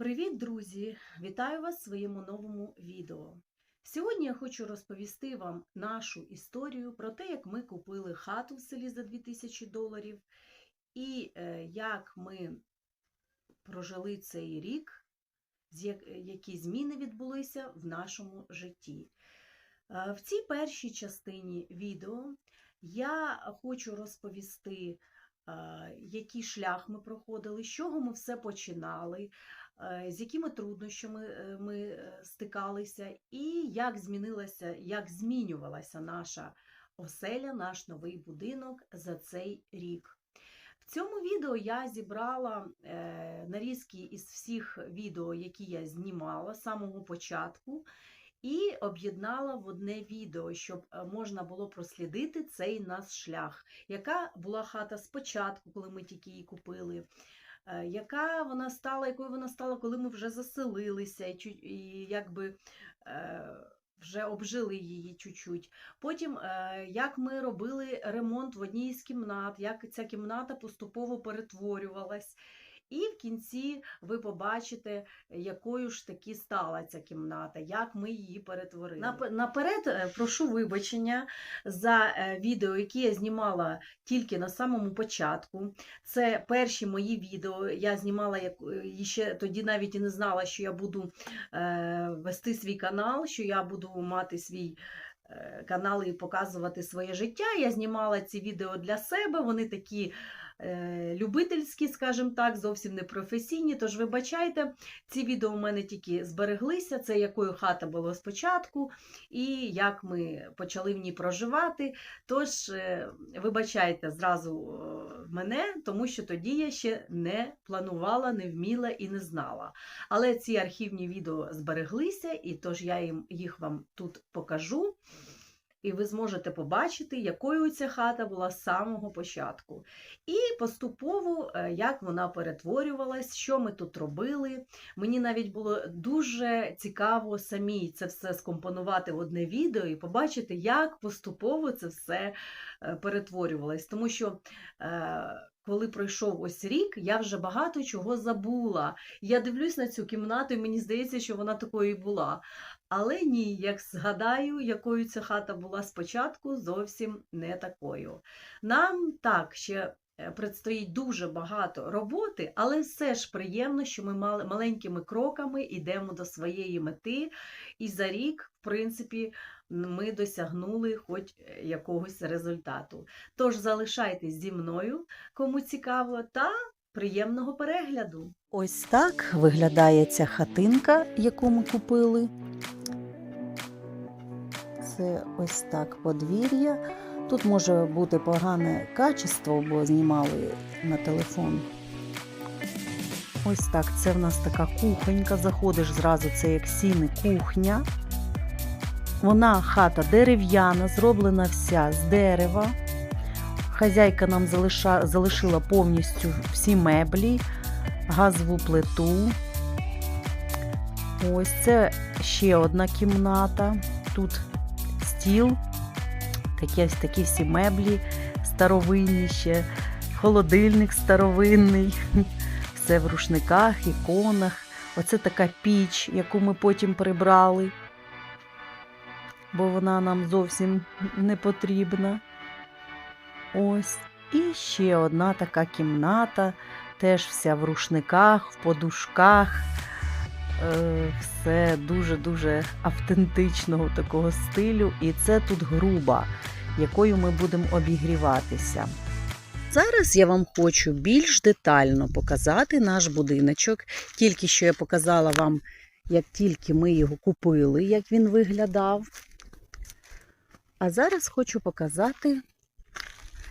Привіт, друзі! Вітаю вас в своєму новому відео. Сьогодні я хочу розповісти вам нашу історію про те, як ми купили хату в селі за 2000 доларів, і е, як ми прожили цей рік, які зміни відбулися в нашому житті. Е, В цій першій частині відео я хочу розповісти, е, який шлях ми проходили, з чого ми все починали, е, з якими труднощами е, ми е, стикалися, і як змінилася, як змінювалася наша оселя, наш новий будинок за цей рік. В цьому відео я зібрала е, нарізки із всіх відео, які я знімала з самого початку, і об'єднала в одне відео, щоб е, можна було прослідити цей наш шлях. Яка була хата спочатку, коли ми тільки її купили, е, яка вона стала, якою вона стала, коли ми вже заселилися, і якби е, вже обжили її чуть-чуть. Потім, е, як ми робили ремонт в одній з кімнат, як ця кімната поступово перетворювалась. І в кінці ви побачите, якою ж таки стала ця кімната, як ми її перетворили. Наперед е, прошу вибачення за е, відео, які я знімала тільки на самому початку. Це перші мої відео. Я знімала е, і ще тоді навіть і не знала, що я буду вести свій канал, що я буду мати свій. е, Канал і показувати своє життя. Я знімала ці відео для себе. Вони такі любительські, скажімо так, зовсім не професійні. Тож вибачайте, ці відео у мене тільки збереглися. Це якою хата була спочатку, і як ми почали в ній проживати. Тож, е, вибачайте зразу е, мене, тому що тоді я ще не планувала, не вміла і не знала. Але ці архівні відео збереглися, і тож я їм, їх вам тут покажу. І ви зможете побачити, якою ця хата була з самого початку. І поступово, е, як вона перетворювалась, що ми тут робили. Мені навіть було дуже цікаво самій це все скомпонувати в одне відео і побачити, як поступово це все е, перетворювалось. Тому що е, коли пройшов ось рік, я вже багато чого забула. Я дивлюсь на цю кімнату, і мені здається, що вона такою і була. Але ні, як згадаю, якою ця хата була спочатку, зовсім не такою. Нам так ще е, предстоїть дуже багато роботи, але все ж приємно, що ми мал- маленькими кроками йдемо до своєї мети, і за рік, в принципі, ми досягнули хоч е, якогось результату. Тож залишайтесь зі мною, кому цікаво, та приємного перегляду! Ось так виглядає ця хатинка, яку ми купили. Це ось так подвір'я. Тут може бути погане качество, бо знімали на телефон. Ось так, це в нас така кухонька. Заходиш зразу, це як сіни кухня. Вона хата дерев'яна, зроблена вся з дерева. Хазяйка нам залиша, залишила повністю всі меблі, газову плиту. Ось це ще одна кімната. Тут стіл, такі, ось такі всі меблі старовинні ще, холодильник старовинний, все в рушниках, іконах. Оце така піч, яку ми потім прибрали, бо вона нам зовсім не потрібна. Ось. І ще одна така кімната, теж вся в рушниках, в подушках. Е, Все дуже-дуже автентичного такого стилю. І це тут груба, якою ми будемо обігріватися. Зараз я вам хочу більш детально показати наш будиночок. Тільки що я показала вам, як тільки ми його купили, як він виглядав. А зараз хочу показати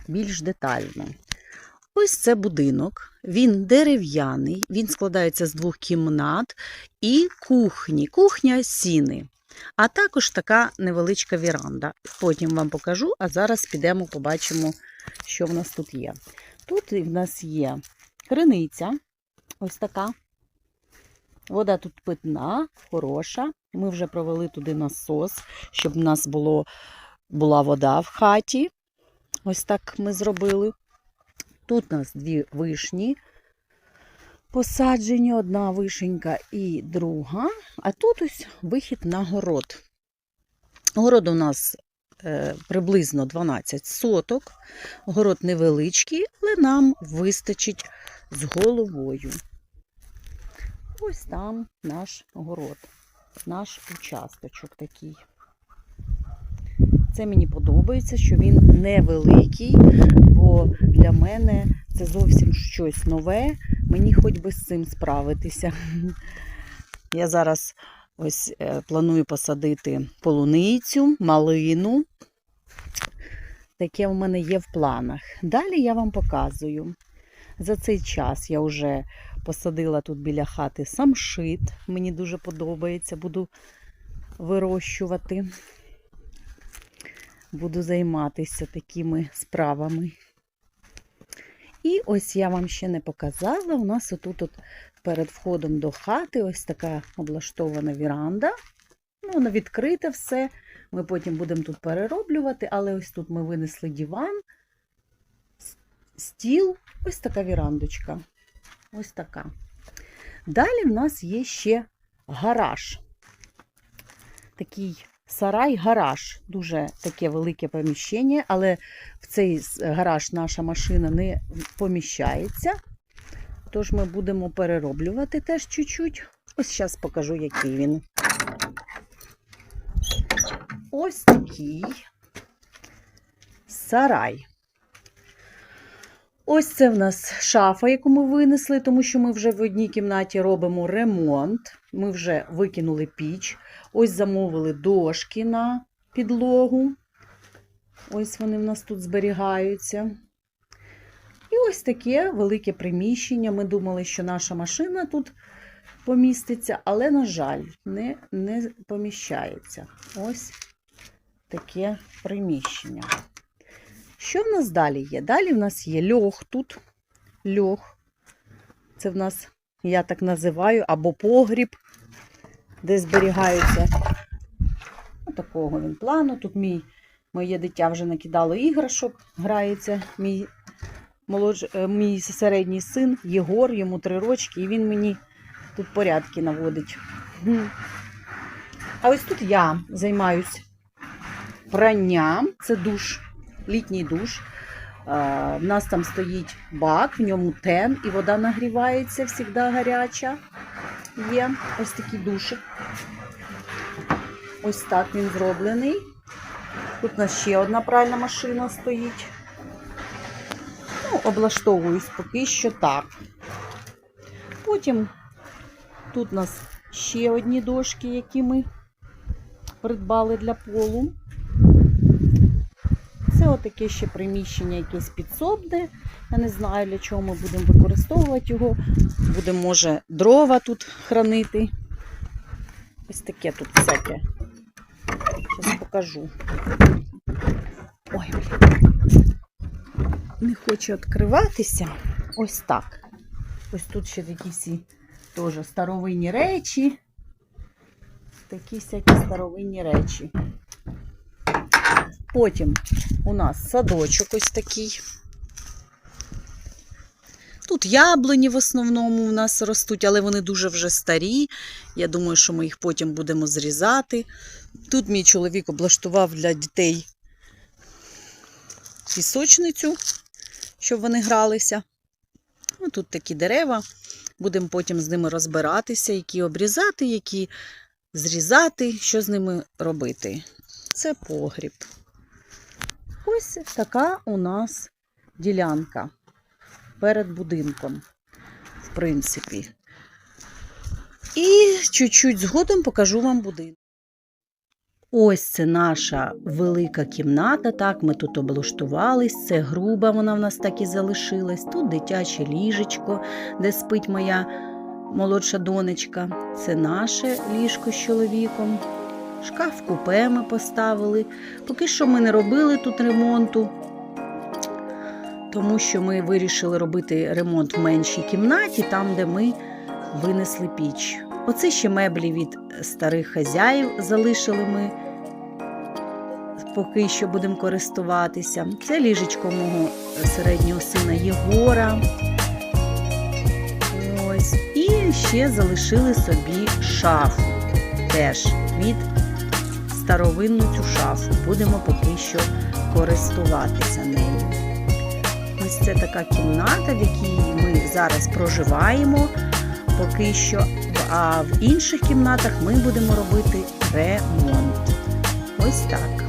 більш детально. Ось це будинок. Він дерев'яний, він складається з двох кімнат і кухні. Кухня сіни. А також така невеличка віранда. Потім вам покажу, а зараз підемо побачимо, що в нас тут є. Тут в нас є криниця, ось така. Вода тут питна, хороша. Ми вже провели туди насос, щоб в нас було, була вода в хаті. Ось так ми зробили. Тут у нас дві вишні. посаджені одна вишенька і друга. А тут ось вихід на город. Город у нас е, приблизно 12 соток. Город невеличкий, але нам вистачить з головою. Ось там наш город, наш участочок такий. Це мені подобається, що він невеликий, бо для мене це зовсім щось нове. Мені хоч би з цим справитися. Я зараз ось е, планую посадити полуницю, малину. Таке в мене є в планах. Далі я вам показую. За цей час я вже посадила тут біля хати самшит. Мені дуже подобається, буду вирощувати. Буду займатися такими справами. І ось я вам ще не показала. У нас отут от перед входом до хати ось така облаштована віранда. Ну, вона відкрита все. Ми потім будемо тут перероблювати, але ось тут ми винесли диван, стіл, ось така вірандочка. Ось така. Далі в нас є ще гараж. Такий сарай-гараж. Дуже таке велике поміщення, але в цей гараж наша машина не поміщається. Тож ми будемо перероблювати теж чуть-чуть. Ось зараз покажу, який він. Ось такий сарай. Ось це в нас шафа, яку ми винесли, тому що ми вже в одній кімнаті робимо ремонт. Ми вже викинули піч. Ось замовили дошки на підлогу. Ось вони в нас тут зберігаються. І ось таке велике приміщення. Ми думали, що наша машина тут поміститься, але, на жаль, не, не поміщається. Ось таке приміщення. Що в нас далі є? Далі в нас є льох тут. Льох. Це в нас, я так називаю, або погріб, де зберігаються. Отакого він плану. Тут мій, моє дитя вже накидало іграшок, грається мій, молодж... е, мій середній син Єгор, йому три рочки, і він мені тут порядки наводить. А ось тут я займаюсь пранням. Це душ, літній душ. В нас там стоїть бак, в ньому тен, і вода нагрівається, завжди гаряча. Є ось такий душик. Ось так він зроблений. Тут у нас ще одна пральна машина стоїть. Ну, облаштовуюсь поки що так. Потім тут у нас ще одні дошки, які ми придбали для полу. Це отаке ще приміщення якесь підсобне. Я не знаю, для чого ми будемо використовувати його. Будемо, може, дрова тут хранити. Ось таке тут всяке. Зараз покажу. Ой. Не хоче відкриватися. Ось так. Ось тут ще такі всі теж старовинні речі. Такі всякі старовинні речі. Потім у нас садочок ось такий. Тут яблуні в основному у нас ростуть, але вони дуже вже старі. Я думаю, що ми їх потім будемо зрізати. Тут мій чоловік облаштував для дітей пісочницю, щоб вони гралися. Ну, тут такі дерева. Будемо потім з ними розбиратися, які обрізати, які зрізати, що з ними робити. Це погріб. Ось така у нас ділянка перед будинком, в принципі. І чуть-чуть згодом покажу вам будинок. Ось це наша велика кімната. Так, ми тут облаштувались. Це груба, вона в нас так і залишилась. Тут дитяче ліжечко, де спить моя молодша донечка. Це наше ліжко з чоловіком. Шкаф купе ми поставили. Поки що ми не робили тут ремонту, тому що ми вирішили робити ремонт в меншій кімнаті, там, де ми винесли піч. Оце ще меблі від старих хазяїв залишили ми. Поки що будемо користуватися. Це ліжечко мого середнього сина Єгора. Ось ще залишили собі шафу. Теж від старовинну цю шафу. Будемо поки що користуватися нею. Ось це така кімната, в якій ми зараз проживаємо поки що. А в інших кімнатах ми будемо робити ремонт. Ось так.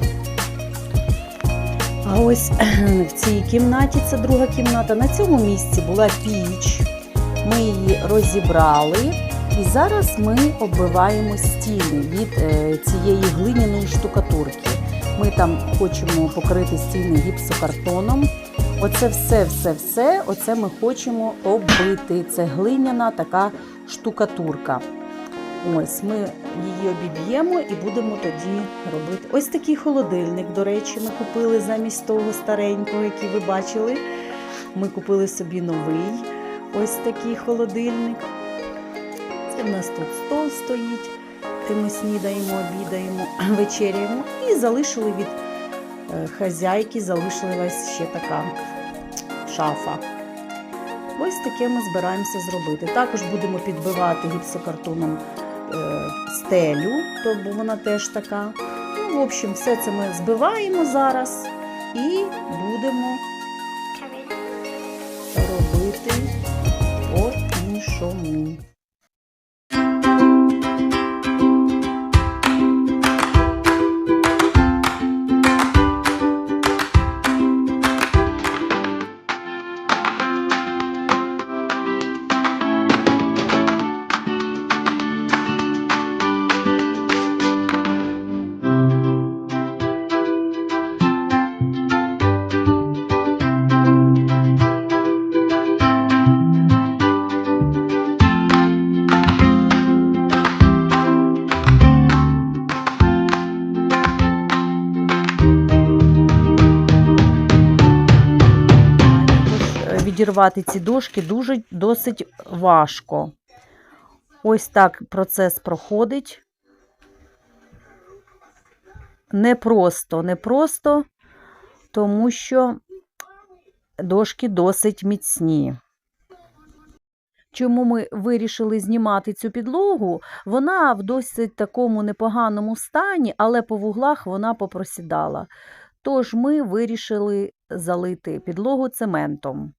А ось в цій кімнаті, це друга кімната, на цьому місці була піч. Ми її розібрали. І зараз ми оббиваємо стіни від е, цієї глиняної штукатурки. Ми там хочемо покрити стіни гіпсокартоном. Оце все, все, все, оце ми хочемо оббити. Це глиняна така штукатурка. Ось ми її обіб'ємо і будемо тоді робити. Ось такий холодильник, до речі, ми купили замість того старенького, який ви бачили. Ми купили собі новий ось такий холодильник. В нас тут стол стоїть, де ми снідаємо, обідаємо, вечеряємо. І залишили від е, хазяйки, залишилась ще така шафа. Ось таке ми збираємося зробити. Також будемо підбивати гіпсокартоном е, стелю, бо вона теж така. Ну, в общем, все це ми збиваємо зараз і будемо робити по-іншому. Відірвати ці дошки дуже досить важко. Ось так процес проходить. Непросто, непросто, тому що дошки досить міцні. Чому ми вирішили знімати цю підлогу? Вона в досить такому непоганому стані, але по вуглах вона попросідала. Тож ми вирішили залити підлогу цементом.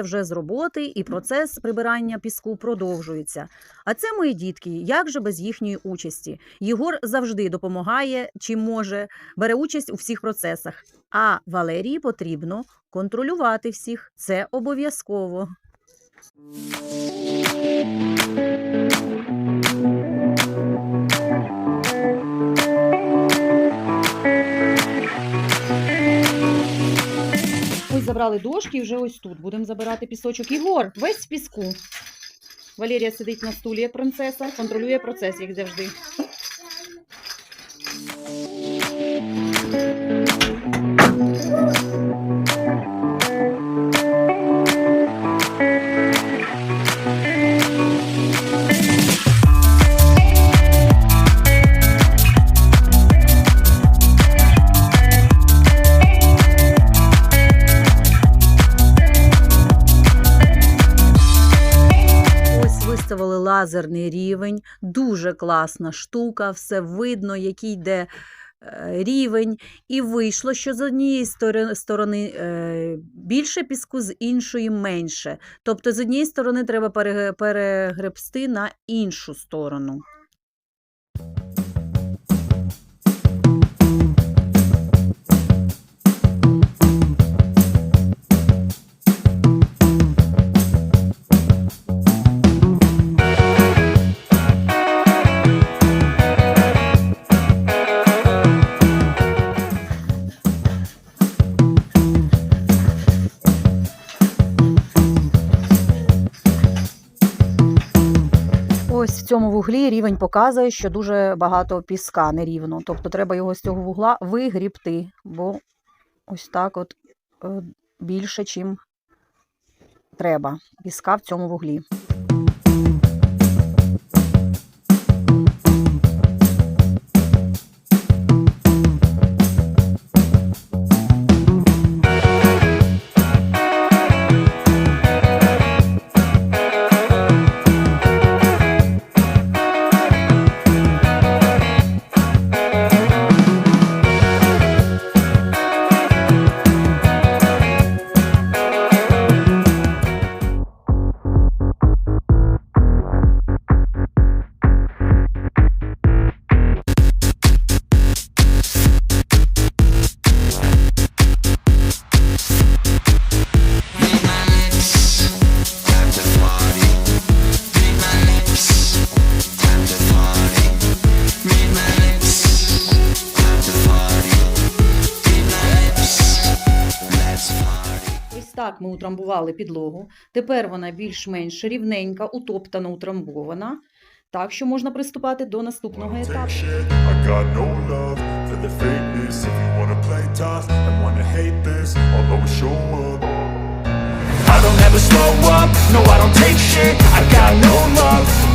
Повернувся вже з роботи, і процес прибирання піску продовжується. А це мої дітки. Як же без їхньої участі? Єгор завжди допомагає, чим може, бере участь у всіх процесах. А Валерії потрібно контролювати всіх. Це обов'язково. Забрали дошки і вже ось тут. Будемо забирати пісочок. Ігор, весь в піску. Валерія сидить на стулі, як принцеса, контролює процес, як завжди. Лазерний рівень, дуже класна штука, все видно, який йде е, рівень, і вийшло, що з однієї сторони е, більше піску, з іншої менше. Тобто з однієї сторони треба перег- перегребсти на іншу сторону. Цьому вуглі рівень показує, що дуже багато піска нерівно. Тобто треба його з цього вугла вигрібти, бо ось так от е, більше, чим треба. Піска в цьому вуглі. Утрамбували підлогу. Тепер вона більш-менш рівненька, утоптана, утрамбована. Так що можна приступати до наступного етапу. I don't ever slow up, no I don't take shit I got no love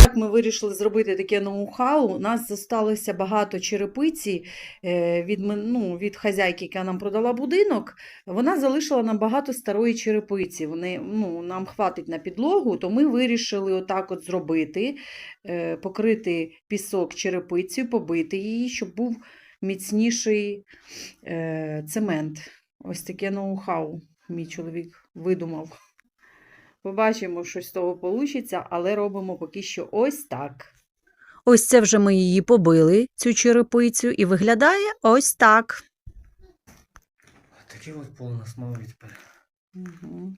Так ми вирішили зробити таке ноу-хау. У нас зосталося багато черепиці е, від, ну, від хазяйки, яка нам продала будинок. Вона залишила нам багато старої черепиці. Вони, ну, нам хватить на підлогу, то ми вирішили отак от зробити, е, покрити пісок черепицею, побити її, щоб був міцніший е, цемент. Ось таке ноу-хау мій чоловік видумав. Побачимо, що з того вийде, але робимо поки що ось так. Ось це вже ми її побили, цю черепицю, і виглядає ось так. Такий от пол у нас мав тепер. Угу.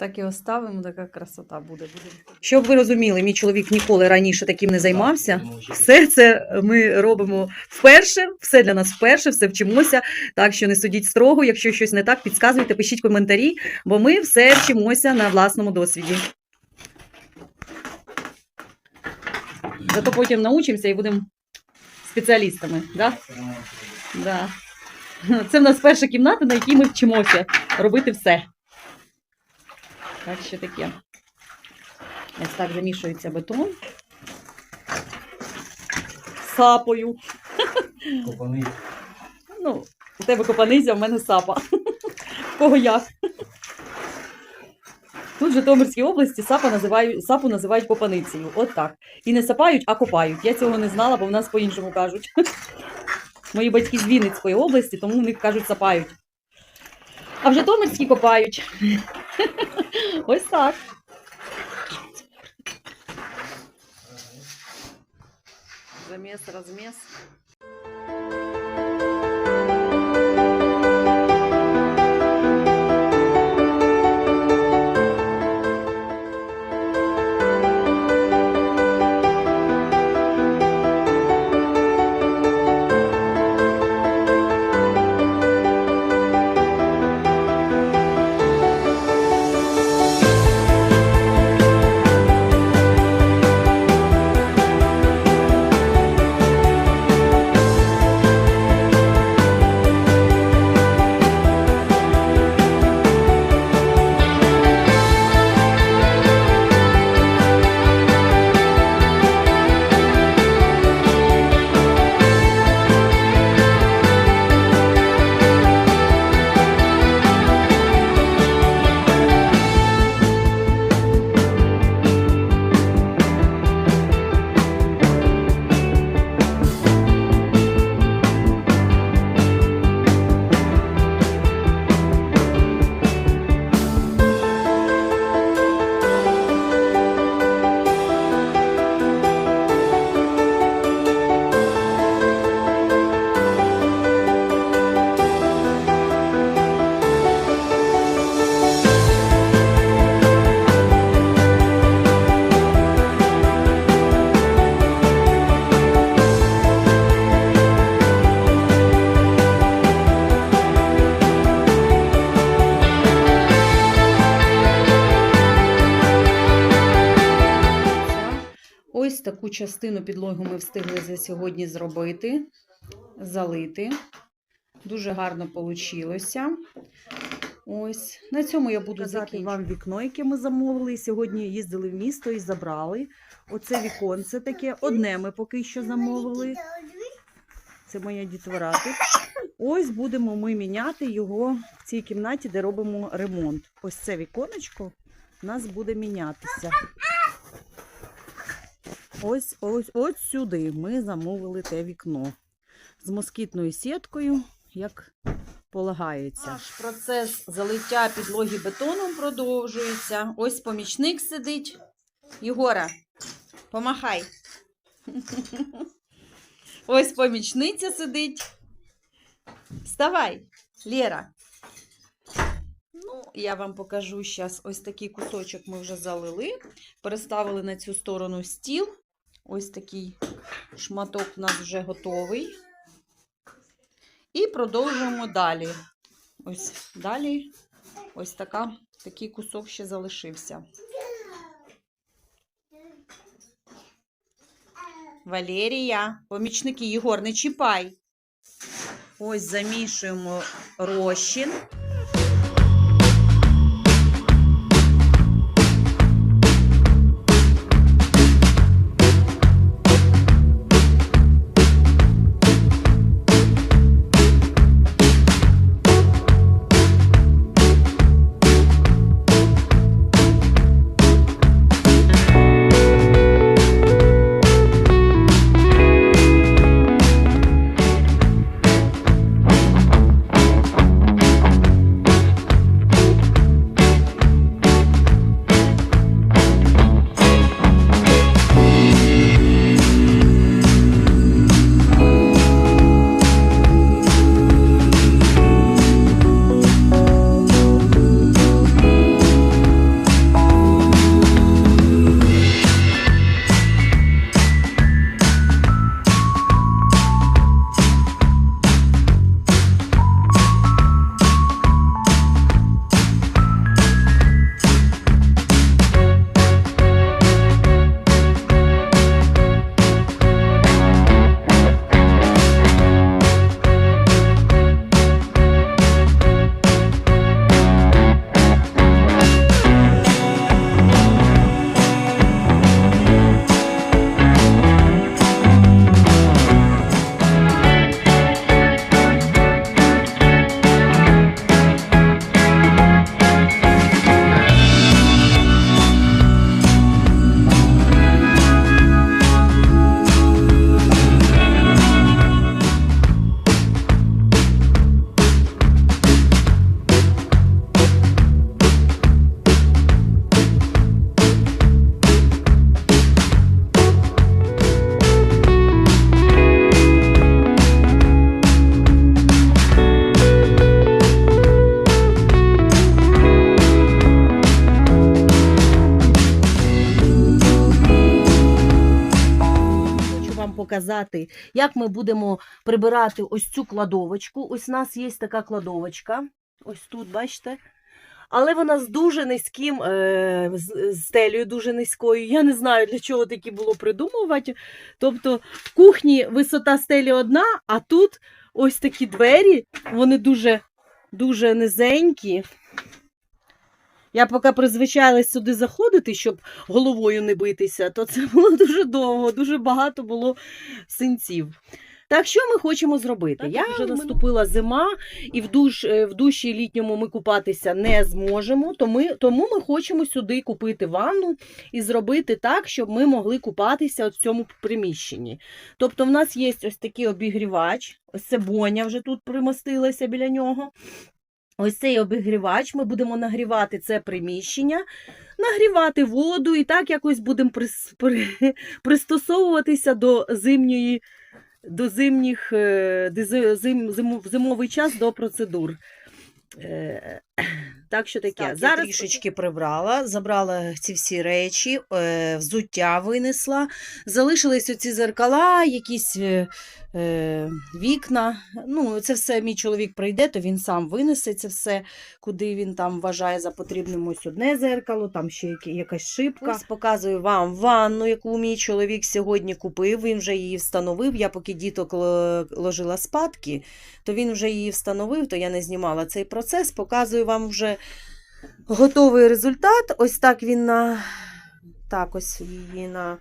Так і оставимо, така красота буде. Щоб ви розуміли, мій чоловік ніколи раніше таким не займався. Все це ми робимо вперше, все для нас вперше, все вчимося. Так що не судіть строго, якщо щось не так, підказуйте, пишіть коментарі, бо ми все вчимося на власному досвіді. Зато потім научимося і будемо спеціалістами. Да? Да. Це в нас перша кімната, на якій ми вчимося робити все. Так що таке. Ось так замішується бетон. Сапою. Копаний. Ну, у тебе копаниця, а в мене сапа. Кого як? Тут в Житомирській області сапа називають, сапу називають копаницею. От так. І не сапають, а копають. Я цього не знала, бо в нас по-іншому кажуть. Мої батьки з Вінницької області, тому у них кажуть сапають. А в Житомирській копають. Ось так. Заміс, розміс. Частину підлоги ми встигли за сьогодні зробити, залити. Дуже гарно вийшло. Ось на цьому я буду закінчувати. вам вікно, яке ми замовили. Сьогодні їздили в місто і забрали. Оце віконце таке. Одне ми поки що замовили. Це моя дітвора. Ось будемо ми міняти його в цій кімнаті, де робимо ремонт. Ось це віконечко у нас буде мінятися. Ось, ось, ось сюди ми замовили те вікно з москітною сіткою, як полагається. Наш процес залиття підлоги бетоном продовжується. Ось помічник сидить. Єгора, помахай. Ось помічниця сидить. Вставай, Лера. Ну, я вам покажу зараз ось такий кусочок ми вже залили. Переставили на цю сторону стіл. Ось такий шматок у нас вже готовий. І продовжуємо далі. Ось далі ось така, такий кусок ще залишився. Валерія, помічники Єгор, не чіпай. Ось замішуємо розчин. Вам як ми будемо прибирати ось цю кладовочку. Ось у нас є така кладовочка. Ось тут, бачите. Але вона з дуже низьким е, стелею, дуже низькою. Я не знаю, для чого такі було придумувати. Тобто в кухні висота стелі одна, а тут ось такі двері, вони дуже, дуже низенькі. Я поки призвичайлась сюди заходити, щоб головою не битися, то це було дуже довго, дуже багато було синців. Так що ми хочемо зробити? Так, Я вже наступила зима, і в, душ, е, в душі літньому ми купатися не зможемо. То ми, тому ми хочемо сюди купити ванну і зробити так, щоб ми могли купатися от в цьому приміщенні. Тобто, в нас є ось такий обігрівач, ось це боня вже тут примостилася біля нього. Ось цей обігрівач, ми будемо нагрівати це приміщення, нагрівати воду і так якось будемо прис- при- пристосовуватися до зимньої, до зимніх, е, до зи- зим, зимовий час до процедур. Е, Так що таке. Так, Зараз трішечки трішечки прибрала, забрала ці всі речі, е, взуття винесла. Залишились оці зеркала, якісь е, е, вікна. Ну, це все мій чоловік прийде, то він сам винесе це все, куди він там вважає за потрібним. Ось одне зеркало, там ще якась шибка. Ось показую вам ванну, яку мій чоловік сьогодні купив. Він вже її встановив. Я поки діток ложила спадки, то він вже її встановив, то я не знімала цей процес. Показую вам вже готовий результат. Ось так він на так, ось її на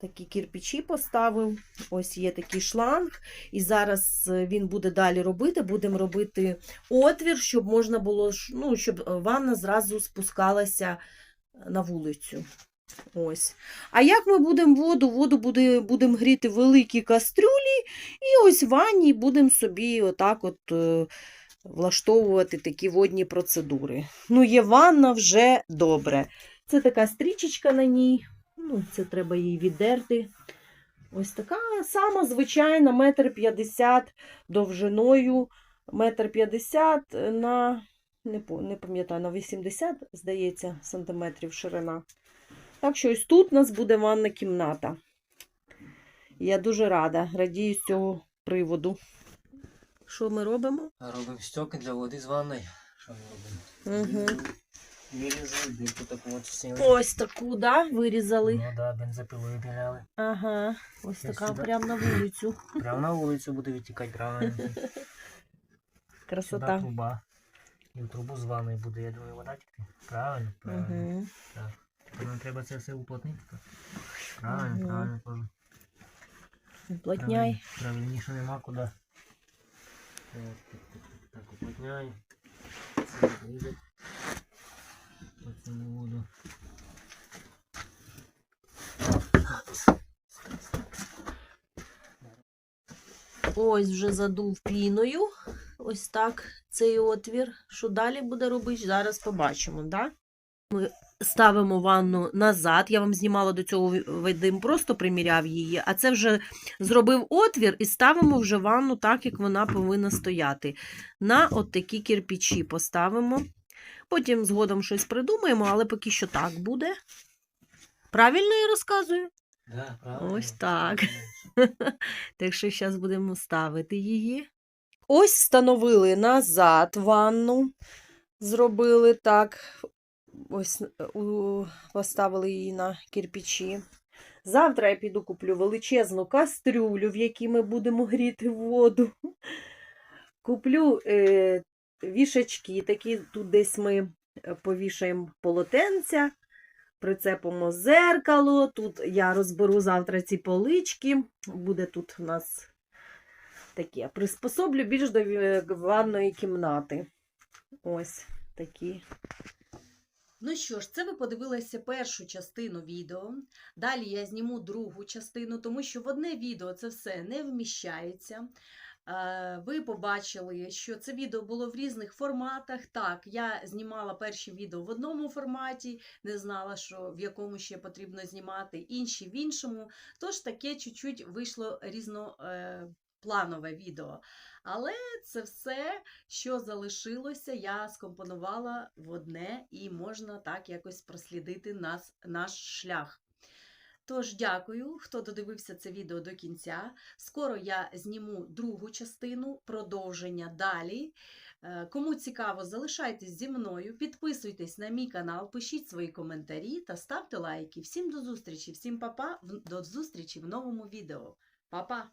такі кірпічі поставив. Ось є такий шланг. І зараз е, він буде далі робити. Будемо робити отвір, щоб можна було, ну, щоб е, ванна зразу спускалася на вулицю. Ось. А як ми будемо воду? Воду буде, будемо гріти в великій кастрюлі, і ось в ванні будемо собі отак от е, влаштовувати такі водні процедури. Ну, є ванна вже добре. Це така стрічечка на ній. Ну, це треба її віддерти. Ось така сама звичайна, метр п'ятдесят довжиною, метр п'ятдесят на, не, пам'ятаю, на 80, здається, сантиметрів ширина. Так що ось тут у нас буде ванна кімната. Я дуже рада, радію з цього приводу. Що ми робимо? Робимо стьоки для води з ванної. Що ми робимо? Угу. Вирізали, таку от сняли. Ось таку, да, вирізали. Ну да, бензопилою піляли. Ага, ось Ось така сюди. прямо на вулицю. Прямо на вулицю буде правильно. Сюди Красота. труба. І в трубу з ванної буде, я думаю, вода тікти. Правильно, правильно. Угу. Так. Тепер нам треба це все уплотнити. так. Правильно, Мгм. правильно. правильно. Плотняй. Правильно. Правильніше нема куди. Так, так, так, так, буде. Оце на воду. Ось вже задув піною. Ось так цей отвір. Що далі буде робити? Зараз побачимо, да? Ми ставимо ванну назад. Я вам знімала до цього Вадим просто приміряв її, а це вже зробив отвір і ставимо вже ванну так, як вона повинна стояти. На от такі кирпичі поставимо. Потім згодом щось придумаємо, але поки що так буде. Правильно я розказую? Да, правильно. Ось так. Так що зараз будемо ставити її. Ось встановили назад ванну. Зробили так. Ось е, поставили її на кирпичі. Завтра я піду куплю величезну кастрюлю, в якій ми будемо гріти воду. Куплю е, вішачки, такі тут десь ми е, повішаємо полотенця, прицепимо зеркало. Тут я розберу завтра ці полички. Буде тут у нас таке. Приспособлю більш до е, ванної кімнати. Ось такі. Ну що ж, це ви подивилися першу частину відео. Далі я зніму другу частину, тому що в одне відео це все не вміщається. Е, Ви побачили, що це відео було в різних форматах. Так, я знімала перші відео в одному форматі, не знала, що в якому ще потрібно знімати, інші в іншому. Тож таке чуть-чуть вийшло різнопланове відео. Але це все, що залишилося, я скомпонувала в одне і можна так якось прослідити нас, наш шлях. Тож дякую, хто додивився це відео до кінця. Скоро я зніму другу частину, продовження далі. Е, Кому цікаво, залишайтесь зі мною, підписуйтесь на мій канал, пишіть свої коментарі та ставте лайки. Всім до зустрічі, всім па-па, до зустрічі в новому відео. Па-па!